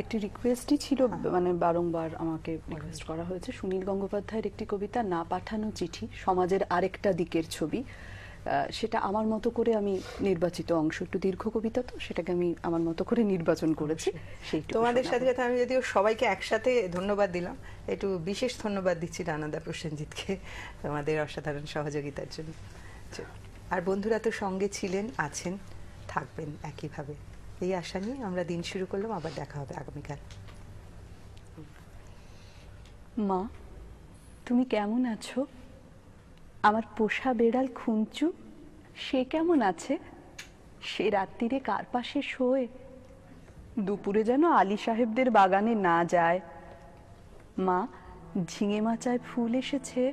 একটি রিকোয়েস্টই ছিল মানে বারংবার আমাকে রিকোয়েস্ট করা হয়েছে। সুনীল গঙ্গোপাধ্যায়ের একটি কবিতা না পাঠানো চিঠি সমাজের আরেকটা দিকের ছবি। সেটা আমার মতো করে আমি নির্বাচিত অংশ। একটু দীর্ঘ কবিতা তো সেটাকে আমি আমার মতো করে নির্বাচন করেছি। তোমাদের সাথে সাথে আমি যদিও সবাইকে একসাথে ধন্যবাদ দিলাম একটু বিশেষ ধন্যবাদ দিচ্ছি রানাদা প্রসেনজিৎকে তোমাদের অসাধারণ সহযোগিতার জন্য। আর বন্ধুরা তো সঙ্গে ছিলেন আছেন থাকবেন একইভাবে। এই আশা নিয়ে আমরা দিন শুরু করলাম, আবার দেখা হবে আগামীকাল। মা, তুমি কেমন আছো? আমার পোষা বেড়াল খুঞ্চু সে কেমন আছে? সে রাত্রিরে কার পাশে শোয়? দুপুরে যেন আলী সাহেবদের বাগানে না যায়। মা, ঝিঙে মাচায় ফুল এসেছে।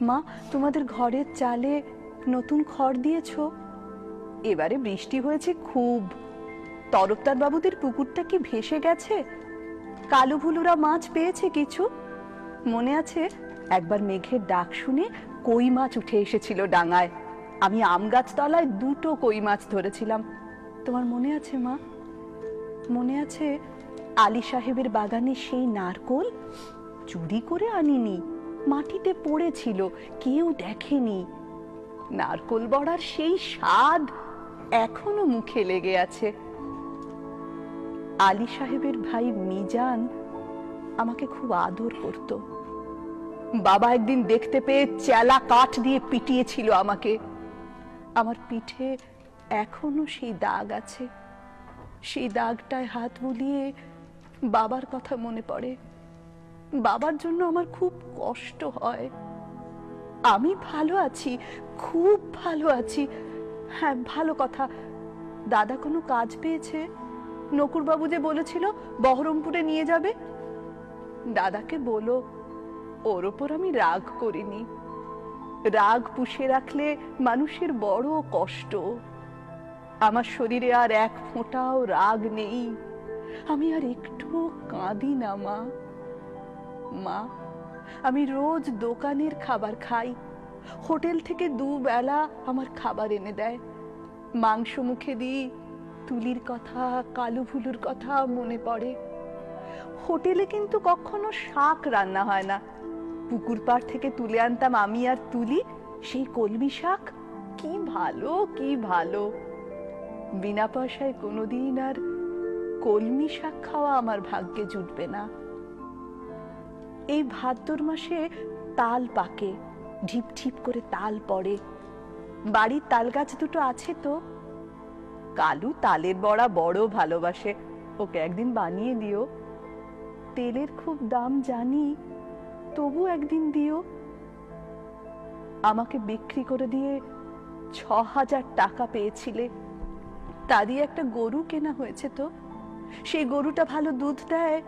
মা, তোমাদের ঘরের চালে নতুন খড় দিয়েছ। এবারে বৃষ্টি হয়েছে খুব। তরফদার বাবুদের পুকুরটা কি ভেসে গেছে? কালো ভুলুরা মাছ পেয়েছে কিছু? মনে আছে, একবার মেঘের ডাক শুনে কই মাছ উঠে এসেছিল ডাঙায়। আমি আম গাছ তলায় দুটো কই মাছ ধরেছিলাম। তোমার মনে আছে, মা? মনে আছে, আলী সাহেবের বাগানে সেই নারকোল চুরি করে আনিনি, মাটিতে পড়েছিল, কেউ দেখেনি। নারকোল বড়ার সেই স্বাদ এখনও মুখে লেগে আছে। আলী সাহেবের ভাই মিজান আমাকে খুব আদর করত। বাবা একদিন দেখতে পেয়ে চেলা কাঠ দিয়ে পিটিয়েছিল আমাকে। আমার পিঠে এখনও সেই দাগ আছে। সেই দাগটায় হাত বুলিয়ে বাবার কথা মনে পড়ে। বাবার জন্য আমার খুব কষ্ট হয়। আমি ভালো আছি, খুব ভালো আছি। হ্যাঁ ভালো কথা। দাদা কোনো কাজ পেয়েছে? নকুরবাবু যে বলেছিল বহরমপুরে নিয়ে যাবে? দাদাকে বলো, ওর ওপর আমি রাগ করিনি। রাগ পুষে রাখলে মানুষের বড় কষ্ট। আমার শরীরে আর এক ফোঁটাও রাগ নেই। আমি আর একটু কাঁদি না, মা। মা, আমি রোজ দোকানের খাবার খাই। হোটেল থেকে দুবেলা আমার খাবার এনে দেয়। মাংস মুখে দিই তুলির কথা, কালু ভুলুর কথা মনে পড়ে। হোটেলে কিন্তু কখনো শাক রান্না হয় না। পুকুর পাড় থেকে তুলে আনতাম আমি আর তুলি, সেই কলমি শাক। কি ভালো কি ভালো। বিনা পয়সায় কোনোদিন আর কলমি শাক খাওয়া আমার ভাগ্যে জুটবে না। এই ভাদ্র মাসে তাল পাকে, ঢিপ ঢিপ করে তাল পড়ে। বাড়ির তাল গাছ দুটো আছে তো? কালু তালের বড়া বড় ভালোবাসে। ওকে একদিন বানিয়ে দিও। তেলের খুব দাম জানি, তবু একদিন দিও। আমাকে বিক্রি করে দিয়ে ছ হাজার টাকা পেয়েছিলে। তা দিয়ে একটা গরু কেনা হয়েছে তো। সেই গরুটা ভালো দুধ দেয়।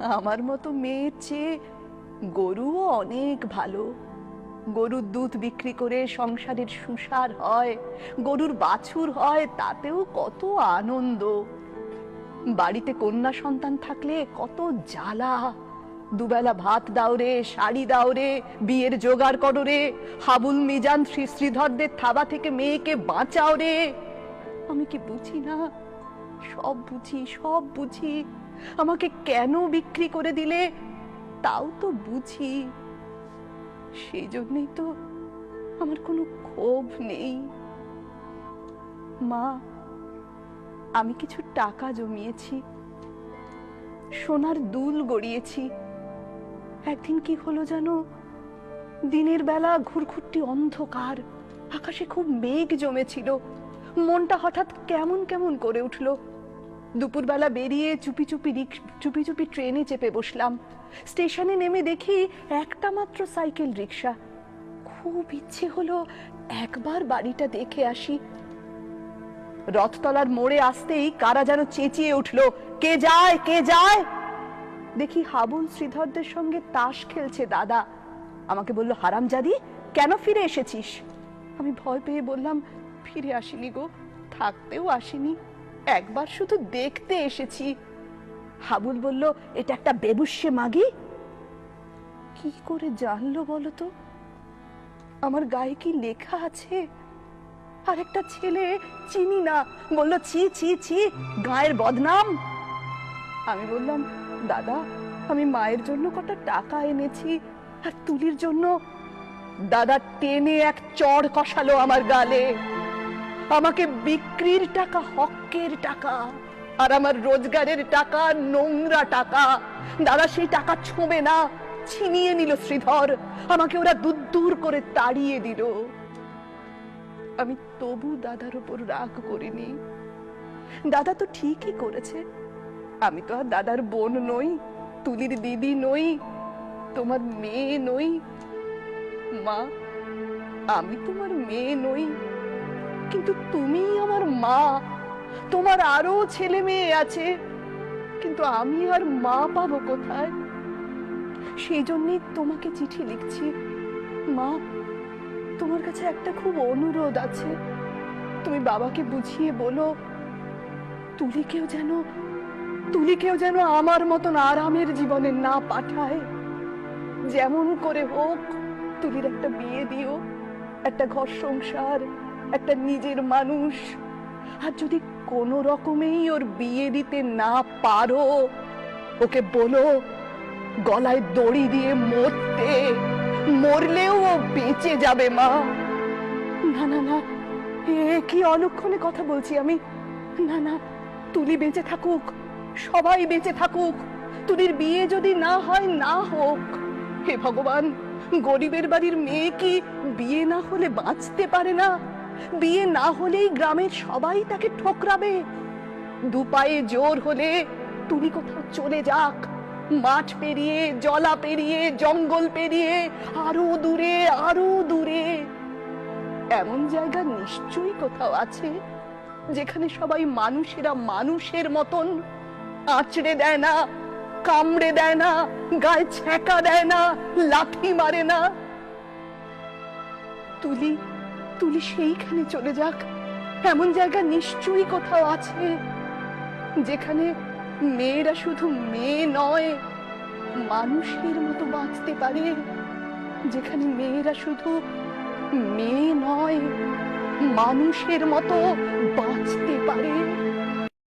আমার মতো মেয়ের চেয়ে গরুও অনেক ভালো। গরুর দুধ বিক্রি করে সংসারের সুসার হয়, গরুর বাছুর হয়, তাতেও কত আনন্দ। বাড়িতে কন্যা সন্তান থাকলে কত জ্বালা। দুবেলা ভাত দাও রে, শাড়ি দাও রে, বিয়ের জোগাড় করো রে, হাবুল মিজান শ্রী শ্রীধরদের থাবা থেকে মেয়েকে বাঁচাও রে। আমি কি বুঝি না? সব বুঝি সব বুঝি। আমাকে কেন বিক্রি করে দিলে? তাও তো বুঝি। সেই জন্যই তো আমার কোনো ক্ষোভ নেই। মা, আমি কিছু টাকা জমিয়েছি। সোনার দুল গড়িয়েছি। একদিন কি হলো জানো দিনের বেলা ঘুরঘুরটি অন্ধকার, আকাশে খুব মেঘ জমেছিল। মনটা হঠাৎ কেমন কেমন করে উঠল। দুপুরবেলা বেরিয়ে চুপি চুপি চুপি চুপি ট্রেনে চেপে বসলাম। স্টেশনে নেমে দেখি একটা মাত্র সাইকেল রিক্সা। খুব ইচ্ছে হলো একবার বাড়িটা দেখে আসি। রথতলার মোড়ে আসতেই কারা যেন চেঁচিয়ে উঠল, কে যায় কে যায়? দেখি হাবুল শ্রীধরদের সঙ্গে তাস খেলছে দাদা। আমাকে বলল, হারামজাদি, কেন ফিরে এসেছিস? আমি ভয় পেয়ে বললাম, ফিরে আসিনি গো, থাকতেও আসিনি। একবার শুধু দেখতে এসেছি। হাবুল বলল, এটা একটা বেবুষ্যে মাগি? কি করে জানলো বলো তো আমার গায়ে কি লেখা আছে? আর একটা ছেলে চিনি না। বলল, ছি ছি ছি, গায়ের বদনাম। আমি বললাম, দাদা, আমি মায়ের জন্য কটা টাকা এনেছি আর তুলির জন্য। দাদা টেনে এক চড় কষালো আমার গালে। আমাকে বিক্রির টাকা, হকের টাকা, আর আমার রোজগারের টাকা, নোংরা টাকা। দাদা, সেই টাকা ছোঁবে না, ছিনিয়ে নিল শ্রীধর। আমাকে ওরা দূর দূর করে তাড়িয়ে দিল। আমি তবু দাদার উপর রাগ করিনি। দাদা তো ঠিকই করেছে। আমি তো আর দাদার বোন নই, তুলির দিদি নই, তোমার মেয়ে নই। মা, আমি তোমার মেয়ে নই। কিন্তু তুমি আমার মা। তোমার আরও ছেলে মেয়ে আছে। কিন্তু আমি আর মা পাবো কোথায়? সেই জন্যই তোমাকে চিঠি লিখছি। মা, তোমার কাছে একটা খুব অনুরোধ আছে। তুমি বাবাকে বুঝিয়ে বলো তুলিকেও যেন তুলিকেও যেন আমার মতন আরামের জীবনে না পাঠায়। যেমন করে হোক, তুলির একটা বিয়ে দিও, একটা ঘর সংসার একটা নিজের মানুষ। আর যদি কোনো রকমেই ওর বিয়ে দিতে না পারো, ওকে বলো, গলায় দড়ি দিয়ে মরতে, মরলেও ও বেঁচে যাবে, মা। না না না, এ কি অলক্ষণে কথা বলছি আমি? না না, তুলি বেঁচে থাকুক, সবাই বেঁচে থাকুক, তুলির বিয়ে যদি না হয়, না হোক। হে ভগবান, গরিবের বাড়ির মেয়ে কি বিয়ে না হলে বাঁচতে পারে না? বিয়ে না হলেই গ্রামের সবাই তাকে ঠোকরাবে। দু পায়ে জোর হলে তুমি কোথাও চলে যাক। মাঠ পেরিয়ে, জলা পেরিয়ে, জঙ্গল পেরিয়ে, আরও দূরে আরও দূরে। এমন জায়গা নিশ্চয়ই কোথাও আছে, যেখানে সবাই মানুষেরা মানুষের মতন আঁচড়ে দেয় না, কামড়ে দেয় না, গায়ে ছ্যাঁকা দেয় না, লাথি মারে না। তুলি তুলি সেইখানে চলে যাক। এমন জায়গা নিশ্চয়ই কোথাও আছে, যেখানে মেয়েরা শুধু মেয়ে নয়, মানুষের মতো বাঁচতে পারে, যেখানে মেয়েরা শুধু মেয়ে নয়, মানুষের মতো বাঁচতে পারে।